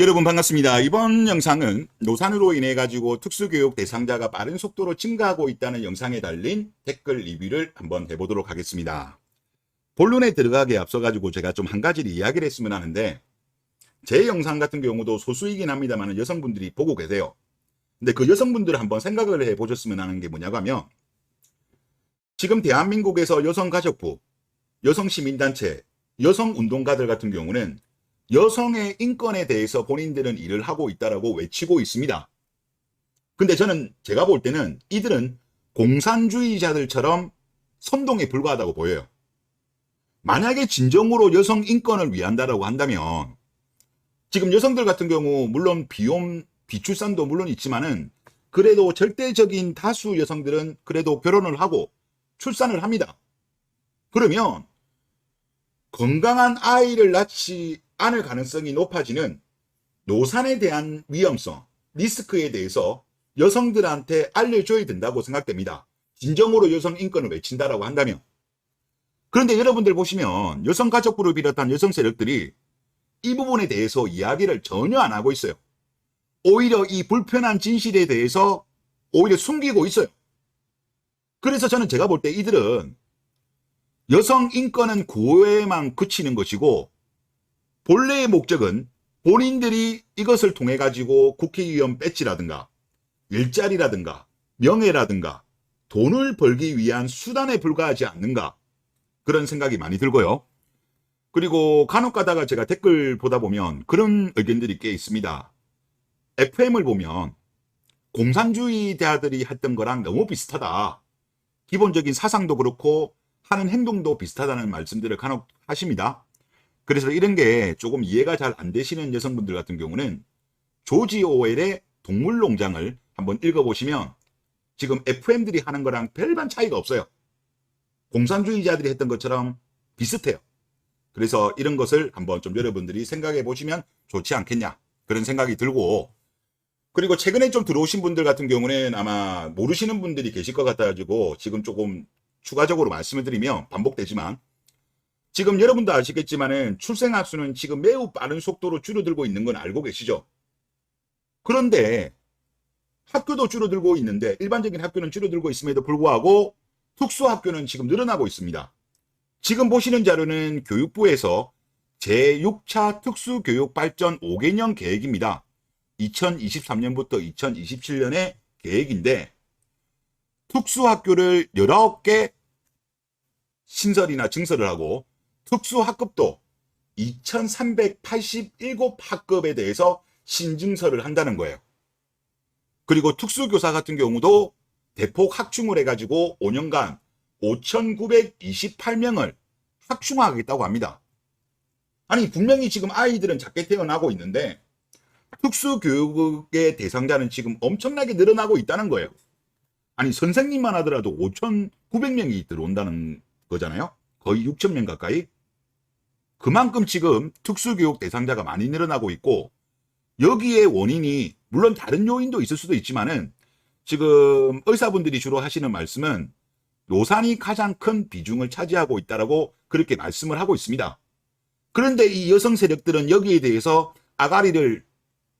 여러분 반갑습니다. 이번 영상은 노산으로 인해 가지고 특수교육 대상자가 빠른 속도로 증가하고 있다는 영상에 달린 댓글 리뷰를 한번 해보도록 하겠습니다. 본론에 들어가기에 앞서 가지고 제가 좀 한 가지를 이야기를 했으면 하는데 제 영상 같은 경우도 소수이긴 합니다만 여성분들이 보고 계세요. 근데 그 여성분들을 한번 생각을 해 보셨으면 하는 게 뭐냐고 하면 지금 대한민국에서 여성가족부, 여성시민단체, 여성운동가들 같은 경우는 여성의 인권에 대해서 본인들은 일을 하고 있다라고 외치고 있습니다. 근데 저는 제가 볼 때는 이들은 공산주의자들처럼 선동에 불과하다고 보여요. 만약에 진정으로 여성 인권을 위한다라고 한다면 지금 여성들 같은 경우 물론 비혼 비출산도 물론 있지만은 그래도 절대적인 다수 여성들은 그래도 결혼을 하고 출산을 합니다. 그러면 건강한 아이를 낳지 않을 가능성이 높아지는 노산에 대한 위험성, 리스크에 대해서 여성들한테 알려줘야 된다고 생각됩니다. 진정으로 여성 인권을 외친다라고 한다면. 그런데 여러분들 보시면 여성가족부를 비롯한 여성 세력들이 이 부분에 대해서 이야기를 전혀 안 하고 있어요. 오히려 이 불편한 진실에 대해서 오히려 숨기고 있어요. 그래서 저는 제가 볼 때 이들은 여성 인권은 구호에만 그치는 것이고 본래의 목적은 본인들이 이것을 통해 가지고 국회의원 배지라든가 일자리라든가 명예라든가 돈을 벌기 위한 수단에 불과하지 않는가 그런 생각이 많이 들고요. 그리고 간혹 가다가 제가 댓글 보다 보면 그런 의견들이 꽤 있습니다. FM을 보면 공산주의 대아들이 했던 거랑 너무 비슷하다. 기본적인 사상도 그렇고 하는 행동도 비슷하다는 말씀들을 간혹 하십니다. 그래서 이런 게 조금 이해가 잘 안 되시는 여성분들 같은 경우는 조지 오웰의 동물농장을 한번 읽어보시면 지금 FM들이 하는 거랑 별반 차이가 없어요. 공산주의자들이 했던 것처럼 비슷해요. 그래서 이런 것을 한번 좀 여러분들이 생각해 보시면 좋지 않겠냐 그런 생각이 들고 그리고 최근에 좀 들어오신 분들 같은 경우는 아마 모르시는 분들이 계실 것 같아가지고 지금 조금 추가적으로 말씀을 드리면 반복되지만 지금 여러분도 아시겠지만은 출생아 수는 지금 매우 빠른 속도로 줄어들고 있는 건 알고 계시죠? 그런데 학교도 줄어들고 있는데 일반적인 학교는 줄어들고 있음에도 불구하고 특수학교는 지금 늘어나고 있습니다. 지금 보시는 자료는 교육부에서 제6차 특수교육발전 5개년 계획입니다. 2023년부터 2027년의 계획인데 특수학교를 19개 신설이나 증설을 하고 특수학급도 2387학급에 대해서 신증설을 한다는 거예요. 그리고 특수교사 같은 경우도 대폭 확충을 해가지고 5년간 5,928명을 확충하겠다고 합니다. 아니, 분명히 지금 아이들은 작게 태어나고 있는데 특수교육의 대상자는 지금 엄청나게 늘어나고 있다는 거예요. 아니, 선생님만 하더라도 5,900명이 들어온다는 거잖아요. 거의 6,000명 가까이. 그만큼 지금 특수교육 대상자가 많이 늘어나고 있고 여기에 원인이 물론 다른 요인도 있을 수도 있지만은 지금 의사분들이 주로 하시는 말씀은 노산이 가장 큰 비중을 차지하고 있다라고 그렇게 말씀을 하고 있습니다. 그런데 이 여성 세력들은 여기에 대해서 아가리를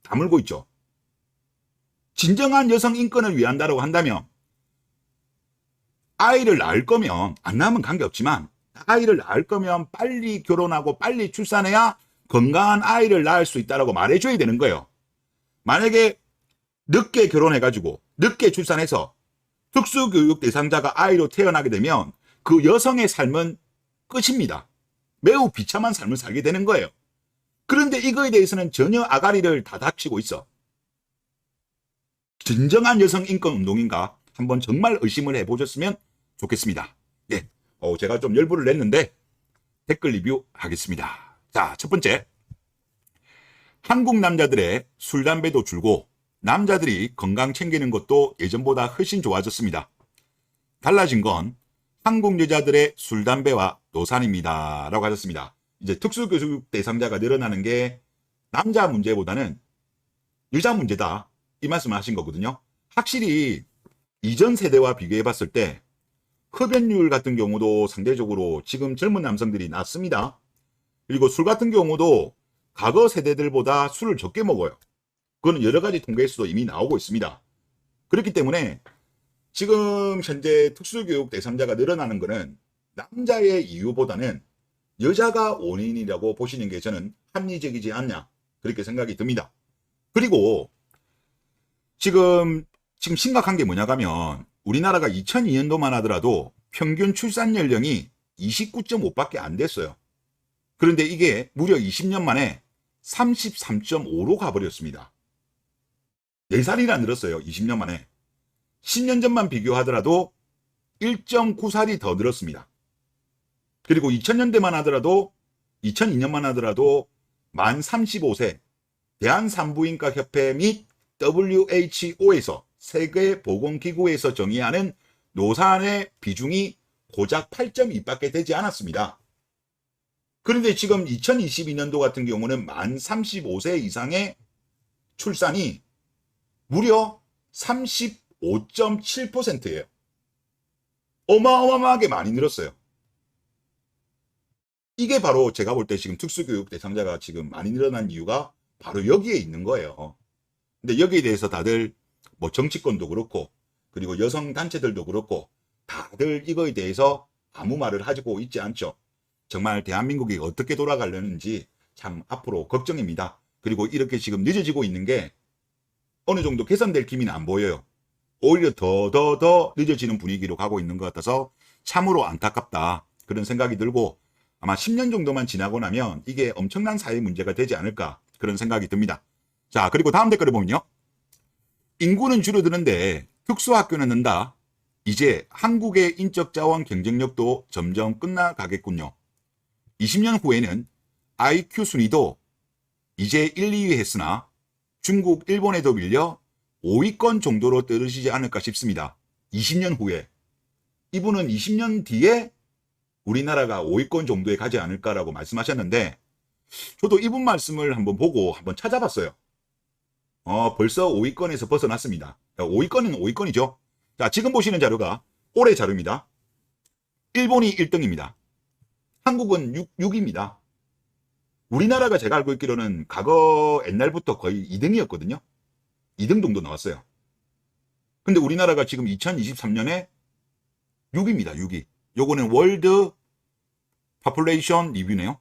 다물고 있죠. 진정한 여성 인권을 위한다라고 한다면 아이를 낳을 거면 안 낳으면 관계없지만 아이를 낳을 거면 빨리 결혼하고 빨리 출산해야 건강한 아이를 낳을 수 있다라고 말해줘야 되는 거예요. 만약에 늦게 결혼해가지고 늦게 출산해서 특수교육 대상자가 아이로 태어나게 되면 그 여성의 삶은 끝입니다. 매우 비참한 삶을 살게 되는 거예요. 그런데 이거에 대해서는 전혀 아가리를 다 닥치고 있어. 진정한 여성 인권 운동인가 한번 정말 의심을 해보셨으면 좋겠습니다. 예, 어, 제가 좀 열불을 냈는데 댓글 리뷰 하겠습니다. 자, 첫 번째. 한국 남자들의 술, 담배도 줄고 남자들이 건강 챙기는 것도 예전보다 훨씬 좋아졌습니다. 달라진 건 한국 여자들의 술, 담배와 노산입니다. 라고 하셨습니다. 이제 특수교육 대상자가 늘어나는 게 남자 문제보다는 여자 문제다. 이 말씀을 하신 거거든요. 확실히 이전 세대와 비교해 봤을 때 흡연율 같은 경우도 상대적으로 지금 젊은 남성들이 낮습니다. 그리고 술 같은 경우도 과거 세대들보다 술을 적게 먹어요. 그거는 여러 가지 통계에서도 이미 나오고 있습니다. 그렇기 때문에 지금 현재 특수교육 대상자가 늘어나는 것은 남자의 이유보다는 여자가 원인이라고 보시는 게 저는 합리적이지 않냐 그렇게 생각이 듭니다. 그리고 지금 지금 심각한 게 뭐냐 하면 우리나라가 2002년도만 하더라도 평균 출산 연령이 29.5밖에 안 됐어요. 그런데 이게 무려 20년 만에 33.5로 가버렸습니다. 4살이나 늘었어요. 20년 만에. 10년 전만 비교하더라도 1.9살이 더 늘었습니다. 그리고 2000년대만 하더라도 2002년만 하더라도 만 35세 대한산부인과 협회 및 WHO에서 세계보건기구에서 정의하는 노산의 비중이 고작 8.2밖에 되지 않았습니다. 그런데 지금 2022년도 같은 경우는 만 35세 이상의 출산이 무려 35.7%예요. 어마어마하게 많이 늘었어요. 이게 바로 제가 볼 때 지금 특수교육 대상자가 지금 많이 늘어난 이유가 바로 여기에 있는 거예요. 근데 여기에 대해서 다들 뭐 정치권도 그렇고 그리고 여성 단체들도 그렇고 다들 이거에 대해서 아무 말을 하고 있지 않죠. 정말 대한민국이 어떻게 돌아가려는지 참 앞으로 걱정입니다. 그리고 이렇게 지금 늦어지고 있는 게 어느 정도 개선될 기미는 안 보여요. 오히려 더 더 더 늦어지는 분위기로 가고 있는 것 같아서 참으로 안타깝다. 그런 생각이 들고 아마 10년 정도만 지나고 나면 이게 엄청난 사회 문제가 되지 않을까 그런 생각이 듭니다. 자, 그리고 다음 댓글을 보면요. 인구는 줄어드는데 특수학교는 는다. 이제 한국의 인적 자원 경쟁력도 점점 끝나가겠군요. 20년 후에는 IQ 순위도 이제 1, 2위 했으나 중국, 일본에도 밀려 5위권 정도로 떨어지지 않을까 싶습니다. 20년 후에. 이분은 20년 뒤에 우리나라가 5위권 정도에 가지 않을까라고 말씀하셨는데 저도 이분 말씀을 한번 보고 한번 찾아봤어요. 어, 벌써 5위권에서 벗어났습니다. 5위권은 5위권이죠. 자, 지금 보시는 자료가 올해 자료입니다. 일본이 1등입니다. 한국은 6, 6입니다. 우리나라가 제가 알고 있기로는 과거 옛날부터 거의 2등이었거든요. 2등 정도 나왔어요. 근데 우리나라가 지금 2023년에 6입니다. 6위. 요거는 월드 파플레이션 리뷰네요.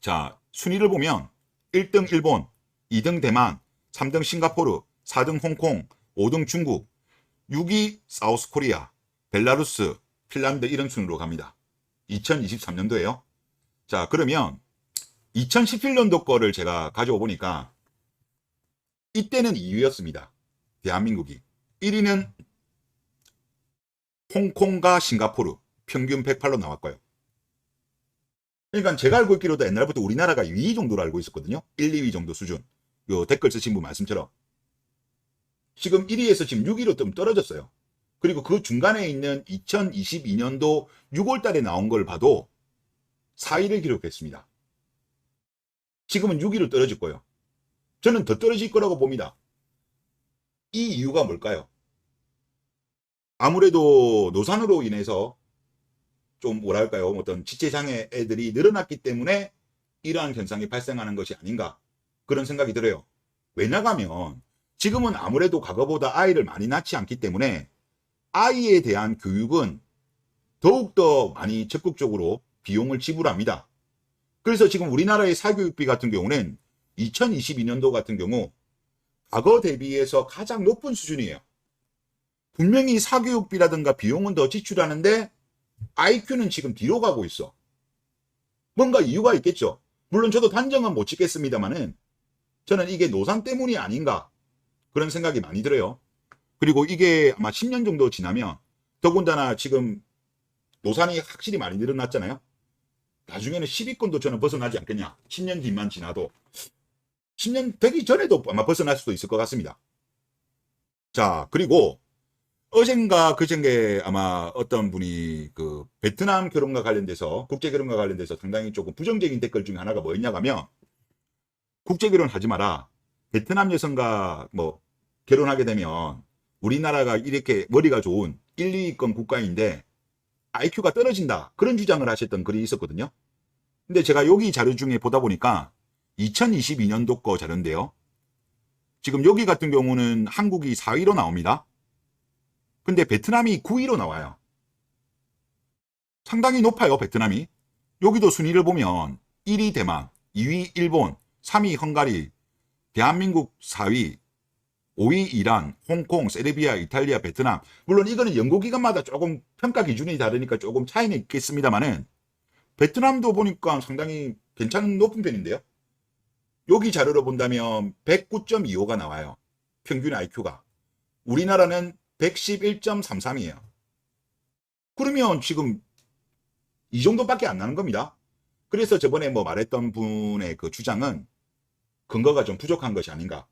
자, 순위를 보면 1등 일본, 2등 대만, 3등 싱가포르, 4등 홍콩, 5등 중국, 6위 사우스 코리아, 벨라루스, 핀란드 이런 순으로 갑니다. 2023년도에요. 자, 그러면 2017년도 거를 제가 가져오 보니까 이때는 2위였습니다. 대한민국이. 1위는 홍콩과 싱가포르 평균 108로 나왔고요. 그러니까 제가 알고 있기로도 옛날부터 우리나라가 2위 정도로 알고 있었거든요. 1, 2위 정도 수준. 요 댓글 쓰신 분 말씀처럼. 지금 1위에서 지금 6위로 좀 떨어졌어요. 그리고 그 중간에 있는 2022년도 6월 달에 나온 걸 봐도 4위를 기록했습니다. 지금은 6위로 떨어질 거예요. 저는 더 떨어질 거라고 봅니다. 이 이유가 뭘까요? 아무래도 노산으로 인해서 좀 뭐랄까요 어떤 지체장애 애들이 늘어났기 때문에 이러한 현상이 발생하는 것이 아닌가 그런 생각이 들어요. 왜냐하면 지금은 아무래도 과거보다 아이를 많이 낳지 않기 때문에 아이에 대한 교육은 더욱더 많이 적극적으로 비용을 지불합니다. 그래서 지금 우리나라의 사교육비 같은 경우는 2022년도 같은 경우 과거 대비해서 가장 높은 수준이에요. 분명히 사교육비라든가 비용은 더 지출하는데 IQ는 지금 뒤로 가고 있어. 뭔가 이유가 있겠죠. 물론 저도 단정은 못 짓겠습니다만은 저는 이게 노산 때문이 아닌가 그런 생각이 많이 들어요. 그리고 이게 아마 10년 정도 지나면 더군다나 지금 노산이 확실히 많이 늘어났잖아요. 나중에는 10위권도 저는 벗어나지 않겠냐. 10년 뒤만 지나도 10년 되기 전에도 아마 벗어날 수도 있을 것 같습니다. 자, 그리고 어젠가 그젠게 아마 어떤 분이 그 베트남 결혼과 관련돼서 국제 결혼과 관련돼서 상당히 조금 부정적인 댓글 중에 하나가 뭐였냐 하면 국제 결혼 하지 마라. 베트남 여성과 뭐 결혼하게 되면 우리나라가 이렇게 머리가 좋은 1, 2위권 국가인데 IQ가 떨어진다. 그런 주장을 하셨던 글이 있었거든요. 근데 제가 여기 자료 중에 보다 보니까 2022년도 거 자료인데요. 지금 여기 같은 경우는 한국이 4위로 나옵니다. 근데 베트남이 9위로 나와요. 상당히 높아요, 베트남이. 여기도 순위를 보면 1위 대만, 2위 일본, 3위 헝가리, 대한민국 4위, 5위 이란, 홍콩, 세르비아, 이탈리아, 베트남. 물론 이거는 연구기관마다 조금 평가 기준이 다르니까 조금 차이는 있겠습니다만은 베트남도 보니까 상당히 괜찮은 높은 편인데요. 여기 자료로 본다면 109.25가 나와요. 평균 IQ가. 우리나라는 111.33이에요. 그러면 지금 이 정도밖에 안 나는 겁니다. 그래서 저번에 뭐 말했던 분의 그 주장은 근거가 좀 부족한 것이 아닌가.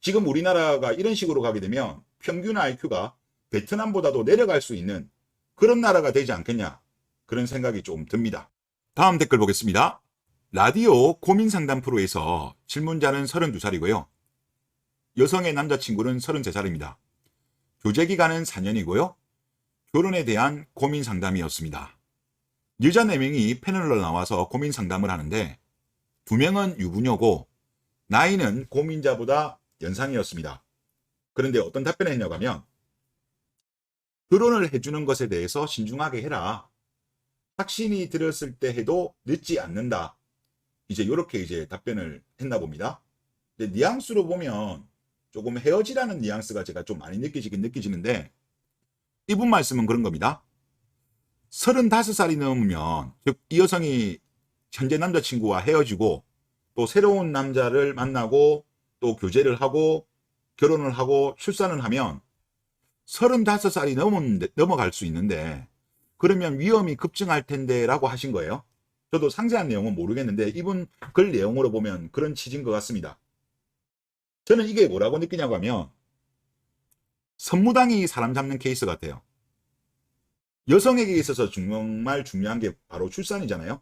지금 우리나라가 이런 식으로 가게 되면 평균 IQ가 베트남보다도 내려갈 수 있는 그런 나라가 되지 않겠냐. 그런 생각이 좀 듭니다. 다음 댓글 보겠습니다. 라디오 고민 상담 프로에서 질문자는 32살이고요. 여성의 남자친구는 33살입니다. 교제 기간은 4년이고요. 결혼에 대한 고민 상담이었습니다. 여자 4명이 패널로 나와서 고민 상담을 하는데 2명은 유부녀고 나이는 고민자보다 연상이었습니다. 그런데 어떤 답변을 했냐고 하면 결혼을 해주는 것에 대해서 신중하게 해라. 확신이 들었을 때 해도 늦지 않는다. 이제 이렇게 이제 답변을 했나 봅니다. 근데 뉘앙스로 보면 조금 헤어지라는 뉘앙스가 제가 좀 많이 느껴지긴 느껴지는데 이분 말씀은 그런 겁니다. 35살이 넘으면 즉 이 여성이 현재 남자친구와 헤어지고 또 새로운 남자를 만나고 또 교제를 하고 결혼을 하고 출산을 하면 35살이 넘은, 넘어갈 수 있는데 그러면 위험이 급증할 텐데 라고 하신 거예요. 저도 상세한 내용은 모르겠는데 이분 글 내용으로 보면 그런 취지인 것 같습니다. 저는 이게 뭐라고 느끼냐고 하면 선무당이 사람 잡는 케이스 같아요. 여성에게 있어서 정말 중요한 게 바로 출산이잖아요.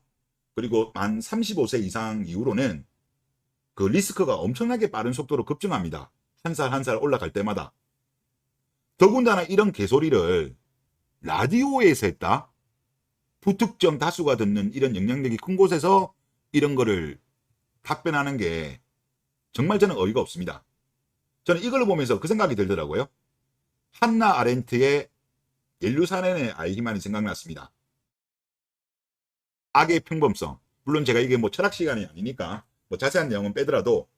그리고 만 35세 이상 이후로는 그 리스크가 엄청나게 빠른 속도로 급증합니다. 한살 한 살 올라갈 때마다. 더군다나 이런 개소리를 라디오에서 했다? 부특정 다수가 듣는 이런 영향력이 큰 곳에서 이런 거를 답변하는 게 정말 저는 어이가 없습니다. 저는 이걸 보면서 그 생각이 들더라고요. 한나 아렌트의 옐루사렌의 아이히만이 생각났습니다. 악의 평범성. 물론 제가 이게 뭐 철학 시간이 아니니까 뭐 자세한 내용은 빼더라도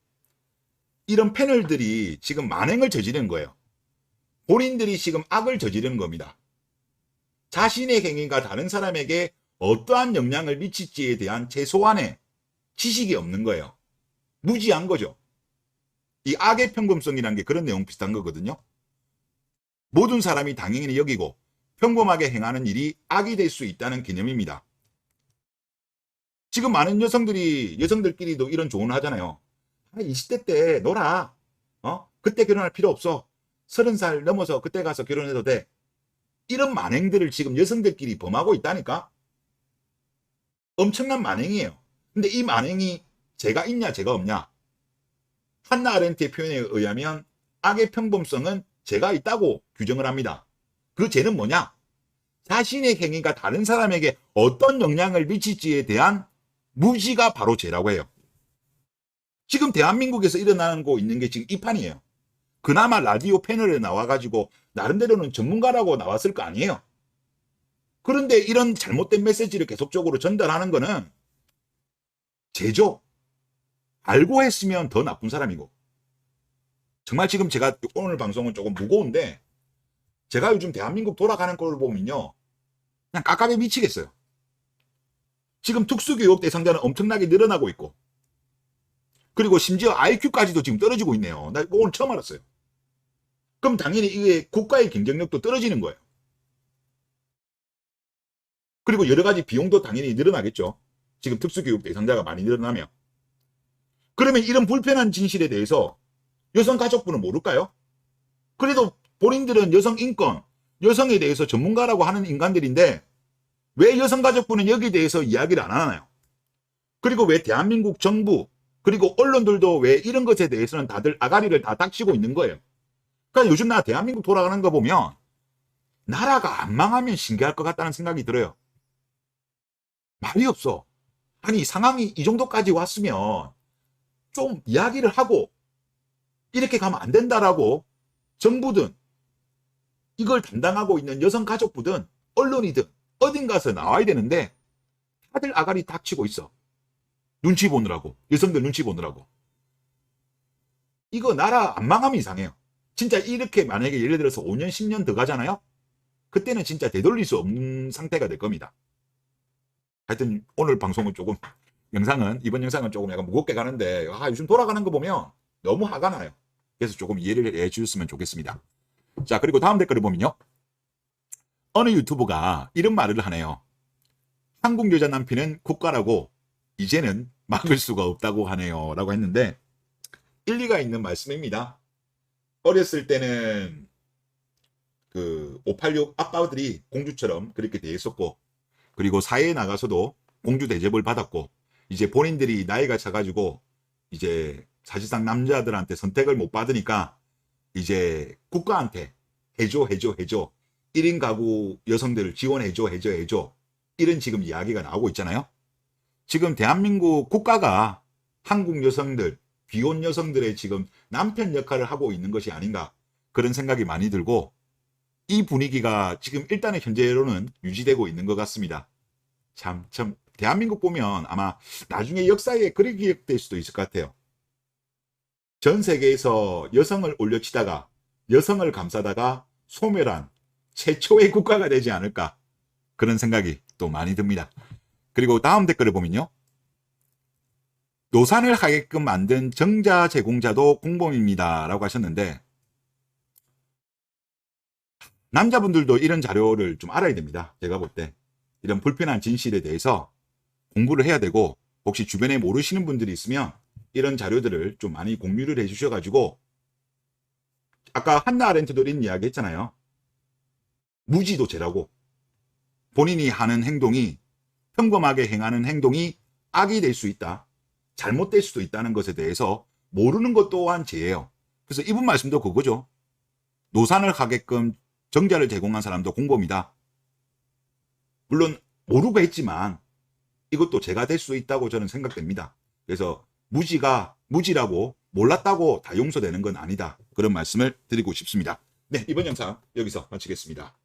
이런 패널들이 지금 만행을 저지르는 거예요. 본인들이 지금 악을 저지르는 겁니다. 자신의 행위가 다른 사람에게 어떠한 영향을 미칠지에 대한 최소한의 지식이 없는 거예요. 무지한 거죠. 이 악의 평범성이라는 게 그런 내용 비슷한 거거든요. 모든 사람이 당연히 여기고 평범하게 행하는 일이 악이 될 수 있다는 개념입니다. 지금 많은 여성들이 여성들끼리도 이런 조언을 하잖아요. 20대 때 놀아. 어? 그때 결혼할 필요 없어. 30살 넘어서 그때 가서 결혼해도 돼. 이런 만행들을 지금 여성들끼리 범하고 있다니까? 엄청난 만행이에요. 근데 이 만행이 제가 있냐, 제가 없냐? 한나 아렌트의 표현에 의하면 악의 평범성은 제가 있다고 규정을 합니다. 그 죄는 뭐냐? 자신의 행위가 다른 사람에게 어떤 영향을 미칠지에 대한 무지가 바로 죄라고 해요. 지금 대한민국에서 일어나고 있는 게 지금 이 판이에요. 그나마 라디오 패널에 나와가지고 나름대로는 전문가라고 나왔을 거 아니에요. 그런데 이런 잘못된 메시지를 계속적으로 전달하는 거는 죄죠. 알고 했으면 더 나쁜 사람이고. 정말 지금 제가 오늘 방송은 조금 무거운데 제가 요즘 대한민국 돌아가는 걸 보면요. 그냥 깝깝해 미치겠어요. 지금 특수교육 대상자는 엄청나게 늘어나고 있고 그리고 심지어 IQ까지도 지금 떨어지고 있네요. 나 오늘 처음 알았어요. 그럼 당연히 이게 국가의 경쟁력도 떨어지는 거예요. 그리고 여러 가지 비용도 당연히 늘어나겠죠. 지금 특수교육 대상자가 많이 늘어나면. 그러면 이런 불편한 진실에 대해서 여성가족부는 모를까요? 그래도 본인들은 여성 인권, 여성에 대해서 전문가라고 하는 인간들인데 왜 여성가족부는 여기에 대해서 이야기를 안 하나요? 그리고 왜 대한민국 정부, 그리고 언론들도 왜 이런 것에 대해서는 다들 아가리를 다 닥치고 있는 거예요? 그러니까 요즘 나 대한민국 돌아가는 거 보면 나라가 안 망하면 신기할 것 같다는 생각이 들어요. 말이 없어. 아니 상황이 이 정도까지 왔으면 좀 이야기를 하고 이렇게 가면 안 된다라고 정부든 이걸 담당하고 있는 여성가족부든 언론이든 어딘가서 나와야 되는데 다들 아가리 닥치고 있어. 눈치 보느라고 여성들 눈치 보느라고 이거 나라 안 망하면 이상해요. 진짜 이렇게 만약에 예를 들어서 5년 10년 더 가잖아요. 그때는 진짜 되돌릴 수 없는 상태가 될 겁니다. 하여튼 오늘 방송은 조금 영상은 이번 영상은 조금 약간 무겁게 가는데 아 요즘 돌아가는 거 보면 너무 화가 나요. 그래서 조금 이해를 해 주셨으면 좋겠습니다. 자 그리고 다음 댓글을 보면요. 어느 유튜버가 이런 말을 하네요. 한국 여자 남편은 국가라고 이제는 막을 수가 없다고 하네요. 라고 했는데 일리가 있는 말씀입니다. 어렸을 때는 그 586 아빠들이 공주처럼 그렇게 대했었고 그리고 사회에 나가서도 공주 대접을 받았고 이제 본인들이 나이가 차가지고 이제 사실상 남자들한테 선택을 못 받으니까 이제 국가한테 해줘 해줘 해줘 1인 가구 여성들을 지원해줘 해줘 해줘 이런 지금 이야기가 나오고 있잖아요. 지금 대한민국 국가가 한국 여성들 비혼 여성들의 지금 남편 역할을 하고 있는 것이 아닌가 그런 생각이 많이 들고 이 분위기가 지금 일단은 현재로는 유지되고 있는 것 같습니다. 참, 참, 대한민국 보면 아마 나중에 역사에 그렇게 기억될 수도 있을 것 같아요. 전 세계에서 여성을 올려치다가 여성을 감싸다가 소멸한 최초의 국가가 되지 않을까 그런 생각이 또 많이 듭니다. 그리고 다음 댓글을 보면요. 노산을 하게끔 만든 정자 제공자도 공범입니다. 라고 하셨는데, 남자분들도 이런 자료를 좀 알아야 됩니다. 제가 볼 때. 이런 불편한 진실에 대해서 공부를 해야 되고, 혹시 주변에 모르시는 분들이 있으면 이런 자료들을 좀 많이 공유를 해 주셔가지고, 아까 한나 아렌트도 이런 이야기 했잖아요. 무지도 죄라고. 본인이 하는 행동이, 평범하게 행하는 행동이 악이 될 수 있다. 잘못될 수도 있다는 것에 대해서 모르는 것 또한 죄예요. 그래서 이분 말씀도 그거죠. 노산을 하게끔 정자를 제공한 사람도 공범이다. 물론 모르고 했지만 이것도 죄가 될 수 있다고 저는 생각됩니다. 그래서 무지가 무지라고 몰랐다고 다 용서되는 건 아니다. 그런 말씀을 드리고 싶습니다. 네, 이번 영상 여기서 마치겠습니다.